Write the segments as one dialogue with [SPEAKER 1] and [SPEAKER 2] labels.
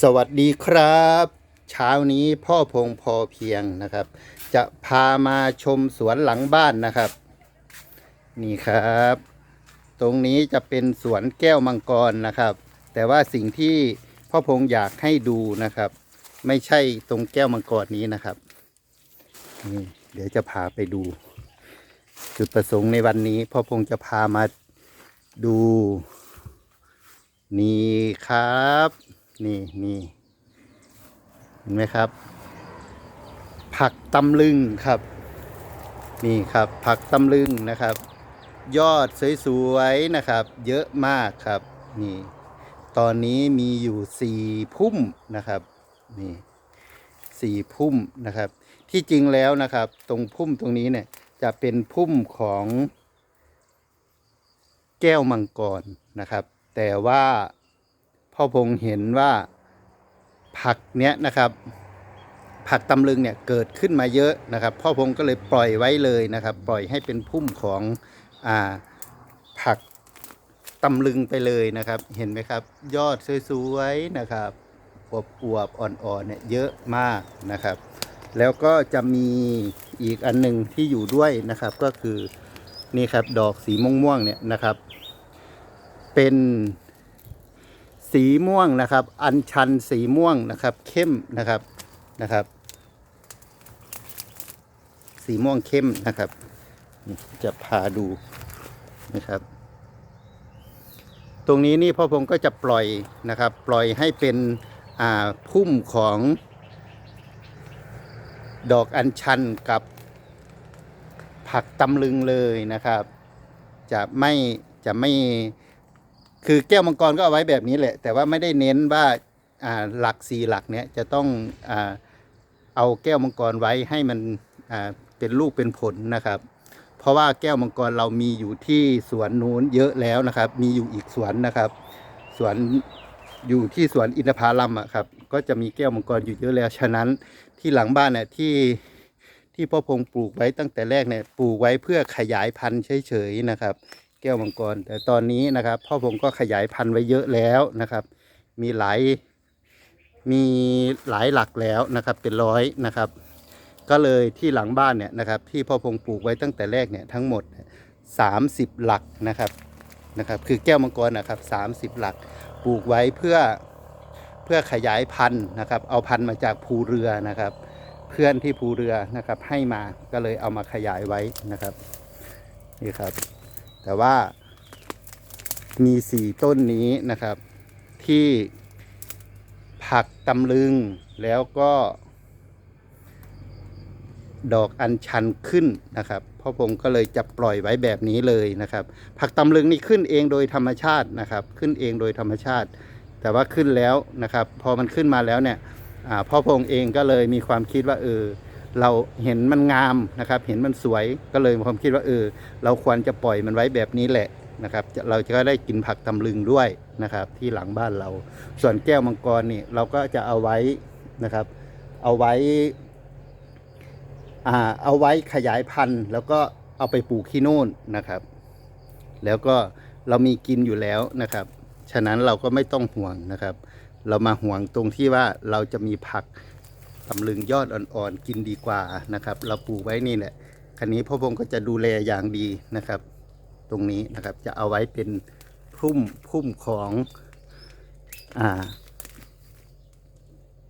[SPEAKER 1] สวัสดีครับ เช้านี้พ่อพงพอเพียงนะครับ จะพามาชมสวนหลังบ้านนะครับ นี่ครับ ตรงนี้จะเป็นสวนแก้วมังกรนะครับ แต่ว่าสิ่งที่พ่อพงอยากให้ดูนะครับ ไม่ใช่ตรงแก้วมังกรนี้นะครับนี่เดี๋ยวจะพาไปดู จุดประสงค์ในวันนี้พ่อพงจะพามาดู นี่ครับ นี่นี่เห็นไหมครับ ผักตำลึงครับ นี่ครับผักตำลึงนะครับ ยอดสวยๆนะครับ เยอะมากครับ นี่ ตอนนี้มีอยู่สี่พุ่มนะครับ นี่สี่พุ่มนะครับ ที่จริงแล้วนะครับ ตรงพุ่มตรงนี้เนี่ยจะเป็นพุ่มของแก้วมังกรนะครับ แต่ว่า พ่อพงเห็นว่าผักเนี้ยนะครับ ผักตำลึงเนี่ยเกิดขึ้นมาเยอะนะครับ พ่อพงก็เลยปล่อยไว้เลยนะครับ ปล่อยให้เป็นพุ่มของอ่าผักตำลึงไปเลยนะครับ เห็นไหมครับ ยอดสวยๆนะครับอวบอวบๆอ่อนๆเนี่ยเยอะมากนะครับ แล้วก็จะมีอีกอันหนึ่งที่อยู่ด้วยนะครับ ก็คือนี่ครับดอกสีม่วงๆเนี่ยนะครับ เป็น สีม่วงนะครับ อัญชันสีม่วงนะครับ เข้มนะครับนะครับ สีม่วงเข้มนะครับ จะพาดูนะครับ ตรงนี้นี่พ่อพงก็จะปล่อยนะครับ ปล่อยให้เป็นอ่าพุ่มของดอกอัญชันกับผักตำลึงเลยนะครับ จะไม่จะไม่ คือแก้วมังกรก็เอาไว้แบบนี้แหละ แต่ว่าไม่ได้เน้นว่าหลักสี่หลักเนี้ยจะต้องอเอาแก้วมังกรไว้ให้มันเป็นลูกเป็นผลนะครับ เพราะว่าแก้วมังกรเรามีอยู่ที่สวนนู้นเยอะแล้วนะครับ มีอยู่อีกสวนนะครับ สวนอยู่ที่สวนอินทผลัมอะครับ ก็จะมีแก้วมังกรอยู่เยอะแล้ว ฉะนั้นที่หลังบ้านเนี่ยที่ที่พ่อพงปลูกไว้ตั้งแต่แรกเนี่ยปลูกไว้เพื่อขยายพันธุ์เฉยๆนะครับ แก้วมังกร แต่ตอนนี้นะครับพ่อผมก็ขยายพันธุ์ไว้เยอะแล้วนะครับ มีหลายมีหลายหลักแล้วนะครับเป็นร้อยนะครับ ก็เลยที่หลังบ้านเนี่ยนะครับที่พ่อพงปลูกไว้ตั้งแต่แรกเนี่ยทั้งหมดสามสิบหลักนะครับนะครับ คือแก้วมังกรนะครับสามสิบหลักปลูกไว้เพื่อเพื่อขยายพันธุ์นะครับ เอาพันธุ์มาจากภูเรือนะครับ เพื่อนที่ภูเรือนะครับให้มาก็เลยเอามาขยายไว้นะครับนี่ครับ แต่ว่ามีสี่ต้นนี้นะครับ ที่ผักตำลึงแล้วก็ ดอกอัญชันขึ้นนะครับพ่อพงก็เลยจะปล่อยไว้แบบนี้เลยนะครับ ผักตำลึงนี่ขึ้นเองโดยธรรมชาตินะครับ ขึ้นเองโดยธรรมชาติ แต่ว่าขึ้นแล้วนะครับ พอมันขึ้นมาแล้วเนี่ยพ่อพงเองก็เลยมีความคิดว่าเออ เราเห็นมันงามนะครับ เห็นมันสวยก็เลยความคิดว่าเออเราควรจะปล่อยมันไว้แบบนี้แหละนะครับ เราจะได้กินผักตำลึงด้วยนะครับ ที่หลังบ้านเรา ส่วนแก้วมังกรนี่เราก็จะเอาไว้นะครับ เอาไว้อ่าเอาไว้ขยายพันธุ์ แล้วก็เอาไปปลูกที่โน่นนะครับ แล้วก็เรามีกินอยู่แล้วนะครับ ฉะนั้นเราก็ไม่ต้องห่วงนะครับ เรามาห่วงตรงที่ว่าเราจะมีผัก ตำลึงยอดอ่อนๆกินดีกว่านะครับ เราปลูกไว้นี่แหละคันนี้พ่อพงก็จะดูแลอย่างดีนะครับ ตรงนี้นะครับจะเอาไว้เป็นพุ่มพุ่มของอ่า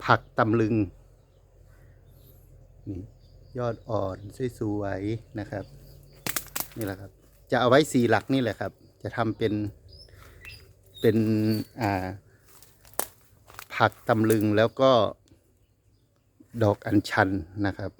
[SPEAKER 1] ผักตำลึงนี่ยอดอ่อนสวยๆนะครับ นี่แหละครับ จะเอาไว้สี่หลักนี่แหละครับ จะทำเป็นเป็นอ่าผักตำลึงแล้วก็ ดอกอัญชันนะครับ